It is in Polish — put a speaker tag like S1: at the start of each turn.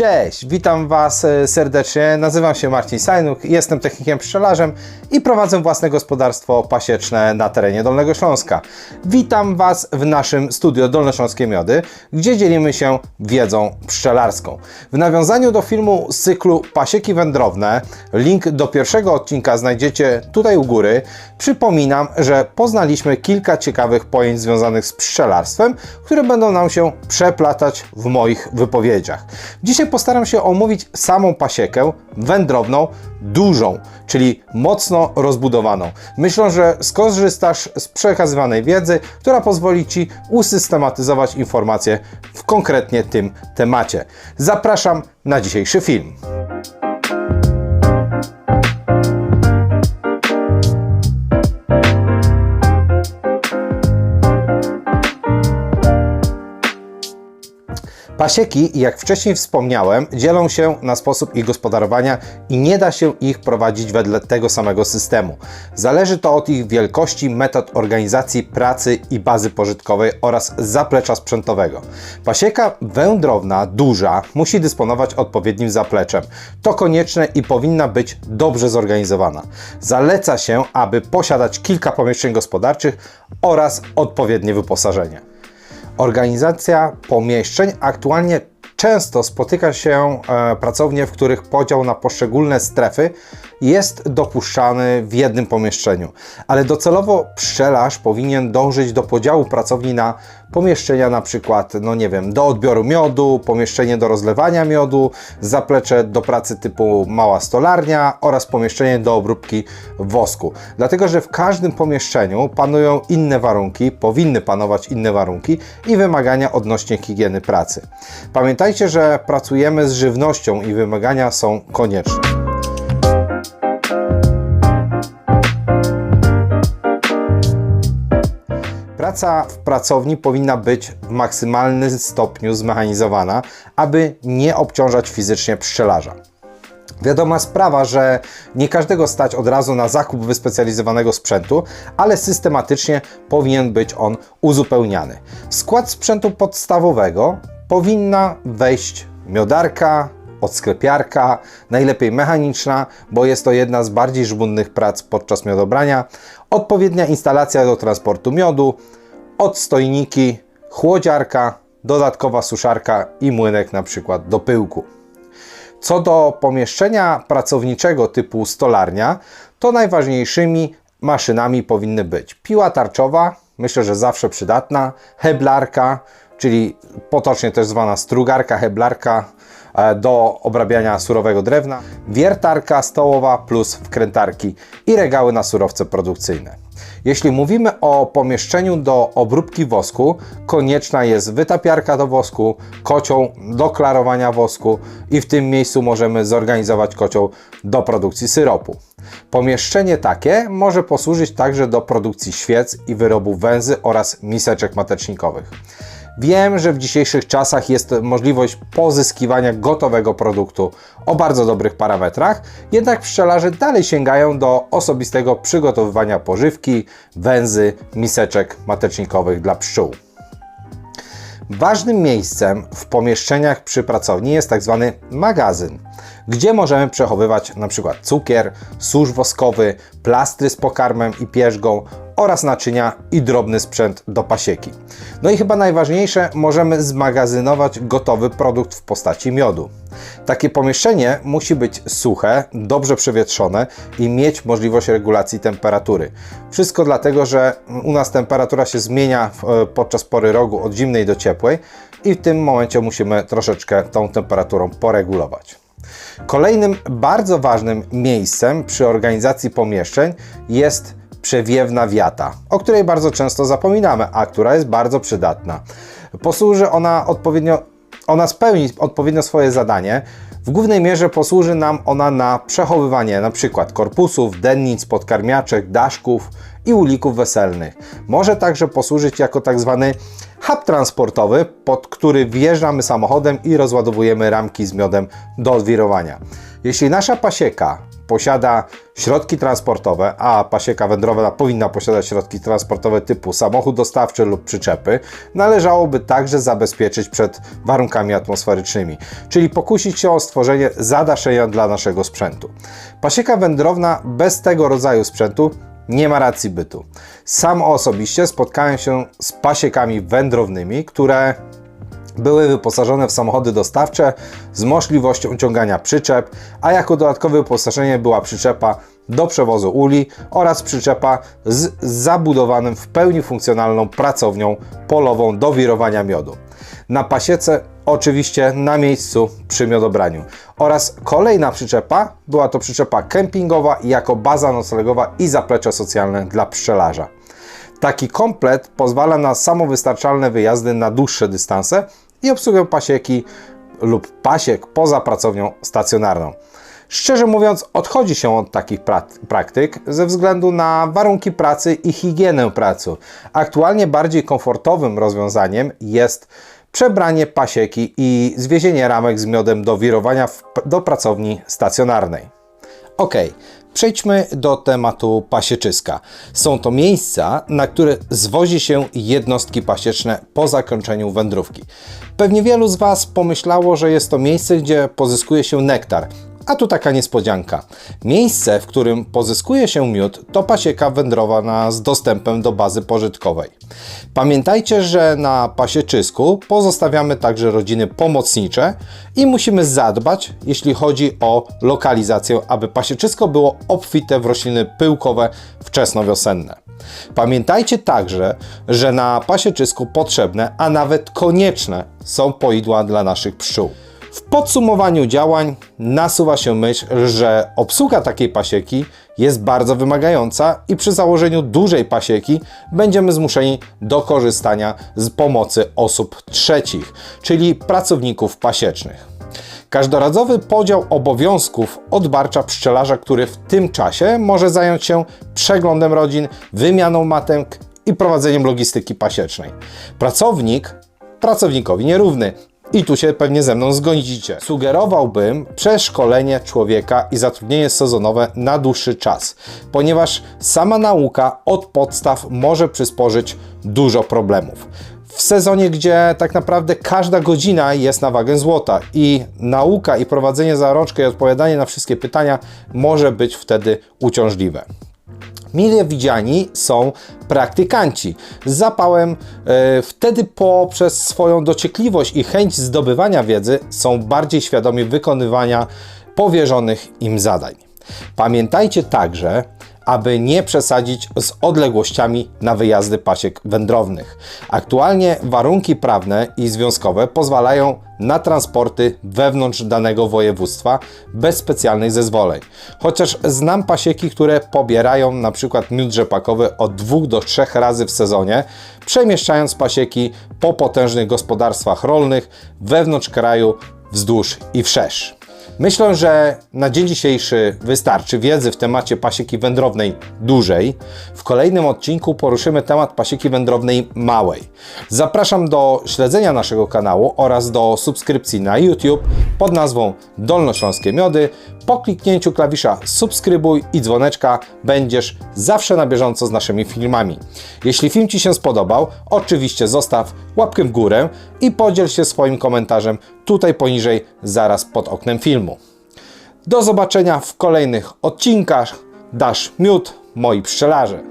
S1: Cześć, witam Was e, serdecznie. Nazywam się Marcin Sajnuk, jestem technikiem pszczelarzem i prowadzę własne gospodarstwo pasieczne na terenie Dolnego Śląska. Witam Was w naszym studio Dolnośląskie Miody, gdzie dzielimy się wiedzą pszczelarską. W nawiązaniu do filmu z cyklu Pasieki Wędrowne, link do pierwszego odcinka znajdziecie tutaj u góry. Przypominam, że poznaliśmy kilka ciekawych pojęć związanych z pszczelarstwem, które będą nam się przeplatać w moich wypowiedziach. Dzisiaj postaram się omówić samą pasiekę wędrowną, dużą, czyli mocno rozbudowaną. Myślę, że skorzystasz z przekazywanej wiedzy, która pozwoli Ci usystematyzować informacje w konkretnie tym temacie. Zapraszam na dzisiejszy film. Pasieki, jak wcześniej wspomniałem, dzielą się na sposób ich gospodarowania i nie da się ich prowadzić wedle tego samego systemu. Zależy to od ich wielkości, metod organizacji pracy i bazy pożytkowej oraz zaplecza sprzętowego. Pasieka wędrowna, duża, musi dysponować odpowiednim zapleczem. To konieczne i powinna być dobrze zorganizowana. Zaleca się, aby posiadać kilka pomieszczeń gospodarczych oraz odpowiednie wyposażenie. Organizacja pomieszczeń aktualnie często spotyka się e, pracownie, w których podział na poszczególne strefy jest dopuszczany w jednym pomieszczeniu, ale docelowo pszczelarz powinien dążyć do podziału pracowni na pomieszczenia na przykład, no nie wiem, do odbioru miodu, pomieszczenie do rozlewania miodu, zaplecze do pracy typu mała stolarnia oraz pomieszczenie do obróbki wosku. Dlatego, że w każdym pomieszczeniu panują inne warunki, powinny panować inne warunki i wymagania odnośnie higieny pracy. Pamiętajcie, że pracujemy z żywnością i wymagania są konieczne. Praca w pracowni powinna być w maksymalnym stopniu zmechanizowana, aby nie obciążać fizycznie pszczelarza. Wiadoma sprawa, że nie każdego stać od razu na zakup wyspecjalizowanego sprzętu, ale systematycznie powinien być on uzupełniany. W skład sprzętu podstawowego powinna wejść miodarka, odsklepiarka, najlepiej mechaniczna, bo jest to jedna z bardziej żmudnych prac podczas miodobrania, odpowiednia instalacja do transportu miodu, odstojniki, chłodziarka, dodatkowa suszarka i młynek na przykład do pyłku. Co do pomieszczenia pracowniczego typu stolarnia, to najważniejszymi maszynami powinny być piła tarczowa, myślę, że zawsze przydatna, heblarka, czyli potocznie też zwana strugarka, heblarka, E, do obrabiania surowego drewna, wiertarka stołowa plus wkrętarki i regały na surowce produkcyjne. Jeśli mówimy o pomieszczeniu do obróbki wosku, konieczna jest wytapiarka do wosku, kocioł do klarowania wosku i w tym miejscu możemy zorganizować kocioł do produkcji syropu. Pomieszczenie takie może posłużyć także do produkcji świec i wyrobu węzy oraz miseczek matecznikowych. Wiem, że w dzisiejszych czasach jest możliwość pozyskiwania gotowego produktu o bardzo dobrych parametrach, jednak pszczelarze dalej sięgają do osobistego przygotowywania pożywki, węzy, miseczek matecznikowych dla pszczół. Ważnym miejscem w pomieszczeniach przy pracowni jest tak zwany magazyn, gdzie możemy przechowywać np. cukier, sóż woskowy, plastry z pokarmem i pierzgą oraz naczynia i drobny sprzęt do pasieki. No i chyba najważniejsze, możemy zmagazynować gotowy produkt w postaci miodu. Takie pomieszczenie musi być suche, dobrze przewietrzone i mieć możliwość regulacji temperatury. Wszystko dlatego, że u nas temperatura się zmienia e, podczas pory rogu od zimnej do ciepłej i w tym momencie musimy troszeczkę tą temperaturą poregulować. Kolejnym bardzo ważnym miejscem przy organizacji pomieszczeń jest przewiewna wiata, o której bardzo często zapominamy, a która jest bardzo przydatna. Posłuży ona odpowiednio, ona spełni odpowiednio swoje zadanie. W głównej mierze posłuży nam ona na przechowywanie np. korpusów, dennic, podkarmiaczek, daszków i ulików weselnych. Może także posłużyć jako tak hub transportowy, pod który wjeżdżamy samochodem i rozładowujemy ramki z miodem do odwirowania. Jeśli nasza pasieka posiada środki transportowe, a pasieka wędrowna powinna posiadać środki transportowe typu samochód dostawczy lub przyczepy, należałoby także zabezpieczyć przed warunkami atmosferycznymi, czyli pokusić się o stworzenie zadaszenia dla naszego sprzętu. Pasieka wędrowna bez tego rodzaju sprzętu nie ma racji bytu. Sam osobiście spotkałem się z pasiekami wędrownymi, które były wyposażone w samochody dostawcze z możliwością ciągania przyczep, a jako dodatkowe wyposażenie była przyczepa do przewozu uli oraz przyczepa z zabudowanym w pełni funkcjonalną pracownią polową do wirowania miodu. Na pasiece oczywiście na miejscu przy miodobraniu oraz kolejna przyczepa była to przyczepa kempingowa jako baza noclegowa i zaplecze socjalne dla pszczelarza. Taki komplet pozwala na samowystarczalne wyjazdy na dłuższe dystanse i obsługę pasieki lub pasiek poza pracownią stacjonarną. Szczerze mówiąc, odchodzi się od takich pra praktyk ze względu na warunki pracy i higienę pracy. Aktualnie bardziej komfortowym rozwiązaniem jest przebranie pasieki i zwiezienie ramek z miodem do wirowania w, do pracowni stacjonarnej. Ok, przejdźmy do tematu pasieczyska. Są to miejsca, na które zwozi się jednostki pasieczne po zakończeniu wędrówki. Pewnie wielu z Was pomyślało, że jest to miejsce, gdzie pozyskuje się nektar. A tu taka niespodzianka. Miejsce, w którym pozyskuje się miód, to pasieka wędrowana z dostępem do bazy pożytkowej. Pamiętajcie, że na pasieczysku pozostawiamy także rodziny pomocnicze i musimy zadbać, jeśli chodzi o lokalizację, aby pasieczysko było obfite w rośliny pyłkowe wczesnowiosenne. Pamiętajcie także, że na pasieczysku potrzebne, a nawet konieczne są poidła dla naszych pszczół. W podsumowaniu działań nasuwa się myśl, że obsługa takiej pasieki jest bardzo wymagająca i przy założeniu dużej pasieki będziemy zmuszeni do korzystania z pomocy osób trzecich, czyli pracowników pasiecznych. Każdorazowy podział obowiązków odbarcza pszczelarza, który w tym czasie może zająć się przeglądem rodzin, wymianą matek i prowadzeniem logistyki pasiecznej. Pracownik pracownikowi nierówny, i tu się pewnie ze mną zgodzicie. Sugerowałbym przeszkolenie człowieka i zatrudnienie sezonowe na dłuższy czas, ponieważ sama nauka od podstaw może przysporzyć dużo problemów. W sezonie, gdzie tak naprawdę każda godzina jest na wagę złota i nauka i prowadzenie za rączkę i odpowiadanie na wszystkie pytania może być wtedy uciążliwe. Mile widziani są praktykanci z zapałem, e, wtedy poprzez swoją dociekliwość i chęć zdobywania wiedzy są bardziej świadomi wykonywania powierzonych im zadań. Pamiętajcie także, aby nie przesadzić z odległościami na wyjazdy pasiek wędrownych. Aktualnie warunki prawne i związkowe pozwalają na transporty wewnątrz danego województwa bez specjalnych zezwoleń. Chociaż znam pasieki, które pobierają na przykład miód rzepakowy od 2 do 3 razy w sezonie, przemieszczając pasieki po potężnych gospodarstwach rolnych wewnątrz kraju, wzdłuż i wszerz. Myślę, że na dzień dzisiejszy wystarczy wiedzy w temacie pasieki wędrownej dużej. W kolejnym odcinku poruszymy temat pasieki wędrownej małej. Zapraszam do śledzenia naszego kanału oraz do subskrypcji na YouTube pod nazwą Dolnośląskie Miody. Po kliknięciu klawisza subskrybuj i dzwoneczka będziesz zawsze na bieżąco z naszymi filmami. Jeśli film Ci się spodobał, oczywiście zostaw łapkę w górę i podziel się swoim komentarzem tutaj poniżej, zaraz pod oknem filmu. Do zobaczenia w kolejnych odcinkach. Dasz miód, moi pszczelarze.